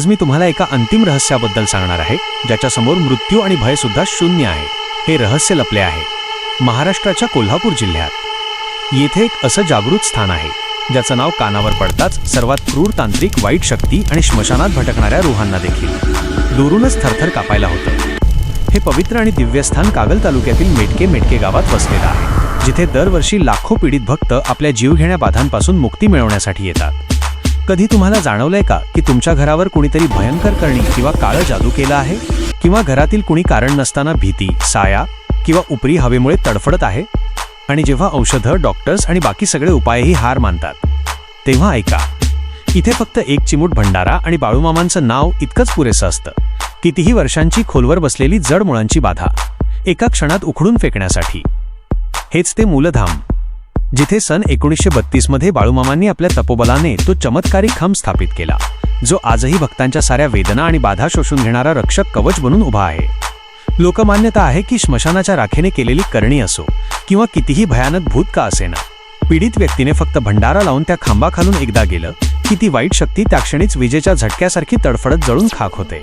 आज मी तुम्हाला एका अंतिम रहस्याबद्दल सांगणार आहे ज्याच्यासमोर मृत्यू आणि भय सुद्धा शून्य आहे. हे रहस्य लपले आहे. महाराष्ट्राच्या कोल्हापूर जिल्ह्यात. येथे एक असं जागृत स्थान आहे ज्याचं नाव कानावर पडताच सर्वात क्रूर तांत्रिक वाईट शक्ती आणि श्मशानात भटकणाऱ्या रुहांना देखील. दुरूनच थरथर कापायला होतं. हे पवित्र आणि दिव्यस्थान कागल तालुक्यातील मेटके मेटके गावात वसलेलं आहे जिथे दरवर्षी लाखो पीडित भक्त आपल्या जीवघेण्या बाधांपासून मुक्ती मिळवण्यासाठी येतात. कधी तुम्हाला जाणवलंय का की तुमच्या घरावर कुणीतरी भयंकर करणी किंवा काळं जादू केला आहे? किंवा घरातील कुणी कारण नसताना भीती साया किंवा उपरी हवेमुळे तडफडत आहे? आणि जेव्हा औषधं डॉक्टर्स आणि बाकी सगळे उपायही हार मानतात तेव्हा ऐका. इथे फक्त एक चिमूट भंडारा आणि बाळूमामांचं नाव इतकंच पुरेसं असतं. कितीही वर्षांची खोलवर बसलेली जड मुळांची बाधा एका क्षणात उखडून फेकण्यासाठी. हेच ते मूलधाम. जिथे सन एकोणीसशे बत्तीसमध्ये बाळूमामांनी आपल्या तपोबलाने तो चमत्कारी खांब स्थापित केला जो आजही भक्तांच्या साऱ्या वेदना आणि बाधा शोषून घेणारा रक्षक कवच बनून उभा आहे. लोकमान्यता आहे की श्मशानाच्या राखेने केलेली करणी असो किंवा कितीही भयानक भूत का असेना. पीडित व्यक्तीने फक्त भंडारा लावून त्या खांबाखालून एकदा गेलं की ती वाईट शक्ती त्या क्षणीच विजेच्या झटक्यासारखी तडफडत जळून खाक होते.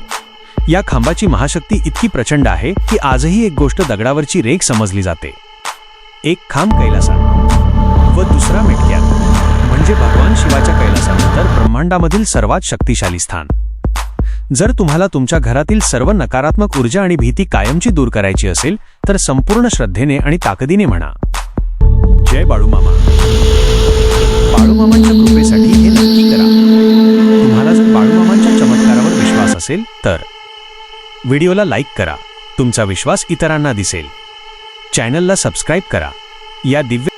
या खांबाची महाशक्ती इतकी प्रचंड आहे की आजही एक गोष्ट दगडावरची रेख समजली जाते. एक खांब कैलासात. व दुसरा मेटक्यात म्हणजे भगवान शिवाच्या कैलासानंतर ब्रह्मांडामधील सर्वात शक्तिशाली स्थान. जर तुम्हाला तुमच्या घरातील सर्व नकारात्मक ऊर्जा आणि भीती कायमची दूर करायची असेल तर संपूर्ण श्रद्धेने आणि ताकदीने म्हणा. जय बाळूमामा. बाळूमामांच्या कृपेसाठी हे नक्की करा. तुम्हाला जर बाळूमामांच्या चमत्कारावर विश्वास असेल तर. व्हिडिओला लाईक करा. तुमचा विश्वास इतरांना दिसेल. चॅनलला सबस्क्राईब करा. या दिव्य